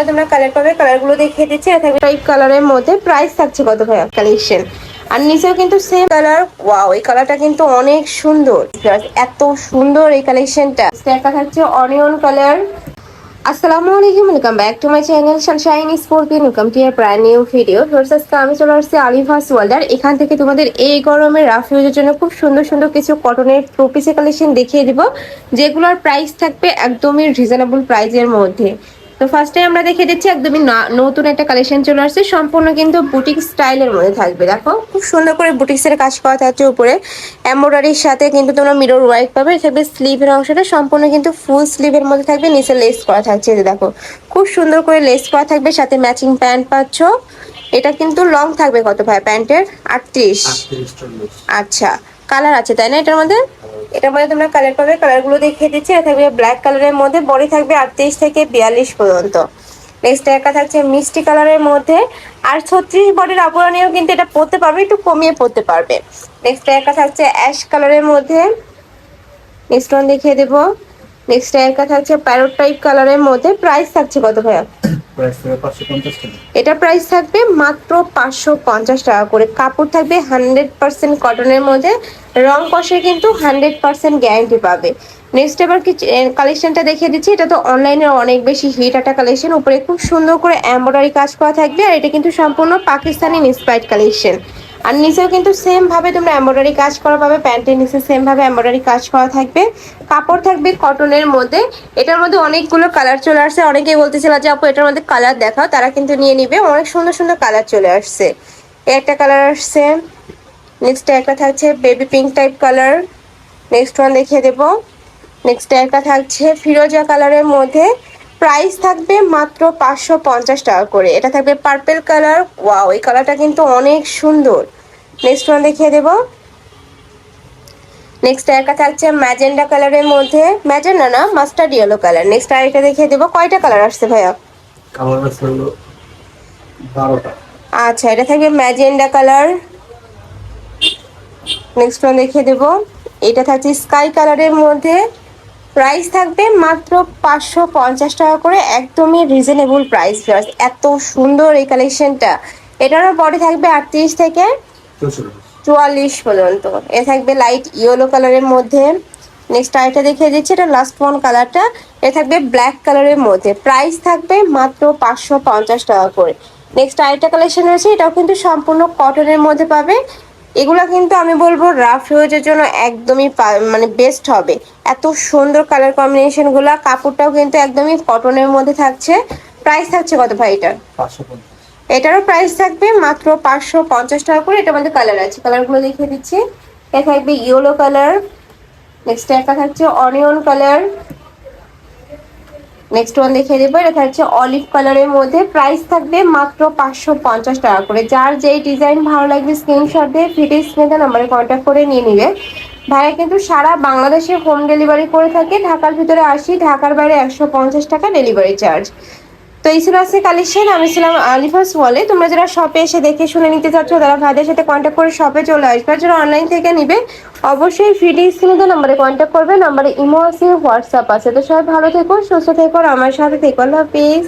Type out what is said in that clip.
মধ্যে তোমরা কালার পাবে কালারগুলো দেখিয়ে দিচ্ছি এটা থাকবে টাইপ কালারের মধ্যে প্রাইস থাকছে কত ভাইয়া? কালেকশন আর নিচেও কিন্তু সেম কালার ওয়াও এই কালারটা কিন্তু অনেক সুন্দর। এত সুন্দর এই কালেকশনটা একটা থাকছে অনিয়ন কালার আসসালামু আলাইকুম welcome channel Sunshine Sporting welcome to your brand new video versus আমি চলে আসছি আলিফাস ওয়ার্ল্ডার এখান থেকে তোমাদের এই গরমে রাফ ইউজের জন্য খুব সুন্দর সুন্দর কিছু কটনের টু কালেকশন দেখিয়ে দিব, যেগুলোর প্রাইস থাকবে একদমই রিজনেবল প্রাইসের মধ্যে। তো ফার্স্টে আমরা দেখে দিচ্ছি একদমই নতুন একটা কালেকশন চলে আসছে। সম্পূর্ণ কিন্তু বুটিক স্টাইলের মধ্যে থাকবে দেখো। খুব সুন্দর করে বুটিক্সের কাজ করা থাকছে উপরে। এমব্রয়ডারির সাথে কিন্তু তোমরা মিরর ওয়ার্ক পাবে। থাকবে স্লিভের অংশটা সম্পূর্ণ কিন্তু ফুল স্লিভের মধ্যে থাকবে। নিচে লেস করা থাকছে দেখো। খুব সুন্দর করে লেস করা থাকবে। সাথে ম্যাচিং প্যান্ট পাচ্ছ। এটা কিন্তু লং থাকবে কত ভাই? প্যান্টের আটত্রিশ। আচ্ছা কালার আছে তাই না এটার মধ্যে? এটার মধ্যে তোমরা কালার পাবে কালারগুলো দেখিয়ে দিচ্ছি। এটা থাকবে ব্ল্যাক কালারের মধ্যে, বডি থাকবে আটত্রিশ থেকে বিয়াল্লিশ পর্যন্ত। নেক্সট একটা থাকছে মিষ্টি কালারের মধ্যে। আর ছত্রিশ বডির আপরা নিয়েও কিন্তু এটা পরতে পারবে, একটু কমিয়ে পরতে পারবে। নেক্সট একটা থাকছে অ্যাশ কালারের মধ্যে। নেক্সট ওয়ান দেখিয়ে দেবো। নেক্সট একটা থাকছে প্যারোট টাইপ কালারের মধ্যে। প্রাইস থাকছে কত ভাইয়া? এটা প্রাইস থাকবে মাত্র পাঁচশো পঞ্চাশ টাকা করে। কাপড় থাকবে হান্ড্রেড পার্সেন্ট কটনের মধ্যে। রং কষে কিন্তু হান্ড্রেড পার্সেন্ট গ্যারান্টি পাবে। নেক্সট এবার কি কালেকশনটা দেখিয়ে দিচ্ছি। এটা তো অনলাইনে অনেক বেশি হিট একটা কালেকশন। উপরে খুব সুন্দর করে এম্ব্রয়ডারি কাজ করা থাকবে। আর এটা কিন্তু সম্পূর্ণ পাকিস্তানি ইন্সপায়ার্ড কালেকশন। আর নিচেও কিন্তু সেম ভাবে তোমরা এমব্রয়ডারি কাজ করা পাবে প্যান্টের নিচে সেম ভাবে এমব্রয়ডারি কাজ করা থাকবে। কাপড় থাকবে কটনের মধ্যে। এটার মধ্যে অনেকগুলো কালার চলে আসছে। অনেকেই বলতেছিল যে, আপু, এটার মধ্যে কালার দেখাও। তারা কিন্তু নিয়ে নিবে। অনেক সুন্দর সুন্দর কালার চলে আসছে। একটা কালার আসছে। নেক্সট একটা থাকছে baby pink type colour next one দেখিয়ে দেবো। নেক্সট একটা থাকছে ফিরোজা কালারের মধ্যে। প্রাইস থাকবে মাত্র পাঁচশো পঞ্চাশ টাকা করে। এটা থাকবে পার্পেল কালার ওয়াও এই কালারটা কিন্তু অনেক সুন্দর। নেক্সট ওয়ান দেখিয়ে দেবো। নেক্সট একটা থাকছে ম্যাজেন্ডা কালারের মধ্যে। ম্যাজেন্ডা না মাস্টার্ড ইয়েলো কালার নেক্সট আরেকটা দেখিয়ে দেবো। কয়টা কালার আসছে ভাইয়া? আচ্ছা এটা থাকবে ম্যাজেন্ডা কালার নেক্সট ওয়ান দেখিয়ে দেবো। এটা থাকছে স্কাই কালারের মধ্যে। প্রাইস থাকবে মাত্র পাঁচশো পঞ্চাশ টাকা করে, একদমই রিজনেবল প্রাইস এত সুন্দর এই কালেকশনটা এটারও বডি থাকবে আটত্রিশ থেকে চুয়াল্লিশ পর্যন্ত। এ থাকবে লাইট ইয়েলো কালারের মধ্যে। নেক্সট আরেকটা দেখিয়ে দিচ্ছি, এটা লাস্ট ওয়ান কালারটা এ থাকবে ব্ল্যাক কালারের মধ্যে। প্রাইস থাকবে মাত্র পাঁচশো পঞ্চাশ টাকা করে। নেক্সট আরেকটা কালেকশন রয়েছে, এটাও কিন্তু সম্পূর্ণ কটনের মধ্যে পাবে। এগুলো কিন্তু আমি বলব রাফ ইউজের জন্য একদমই মানে বেস্ট হবে। এত সুন্দর কালার কম্বিনেশনগুলো কাপড়টাও কিন্তু একদমই কটনের মধ্যে থাকছে। প্রাইস থাকছে কত ভাই এটার? এটারও প্রাইস থাকবে মাত্র পাঁচশো পঞ্চাশ টাকা করে। এটার মধ্যে কালার আছে। কালারগুলো দেখিয়ে দিচ্ছি। এটা থাকবে ইয়েলো কালার নেক্সট একটা থাকছে অনিয়ন কালার নেক্সট ওয়ান দেখিয়ে দেবো। এটা হচ্ছে অলিভ কালারের মধ্যে। প্রাইস থাকবে মাত্র পাঁচশো পঞ্চাশ টাকা করে। যার যেই ডিজাইন ভালো লাগবে স্ক্রিনশট দিয়ে ফিটে স্ক্রিনে নাম্বারে কন্ট্যাক্ট করে নিয়ে নিবে। ভাইয়া কিন্তু সারা বাংলাদেশে হোম ডেলিভারি করে থাকে। ঢাকার ভিতরে আসি, ঢাকার বাইরে একশো পঞ্চাশ টাকা ডেলিভারি চার্জ তো এই ছিল আজকে কালেকশন আমি ছিলাম আলিফাস ওয়ালে তোমরা যারা শপে এসে দেখে শুনে নিতে চাচ্ছ, তারা ভাইদের সাথে কন্ট্যাক্ট করে শপে চলে আসবে। যারা অনলাইন থেকে নিবে, অবশ্যই ফ্রিডি স্ক্রিনে নাম্বারে কন্ট্যাক্ট করবে। নাম্বারে ইমো আছে হোয়াটসঅ্যাপ আছে। তো সবাই ভালো থেকো, সুস্থ থেকো আমার সাথে থেকো। আল্লাহ হাফিজ।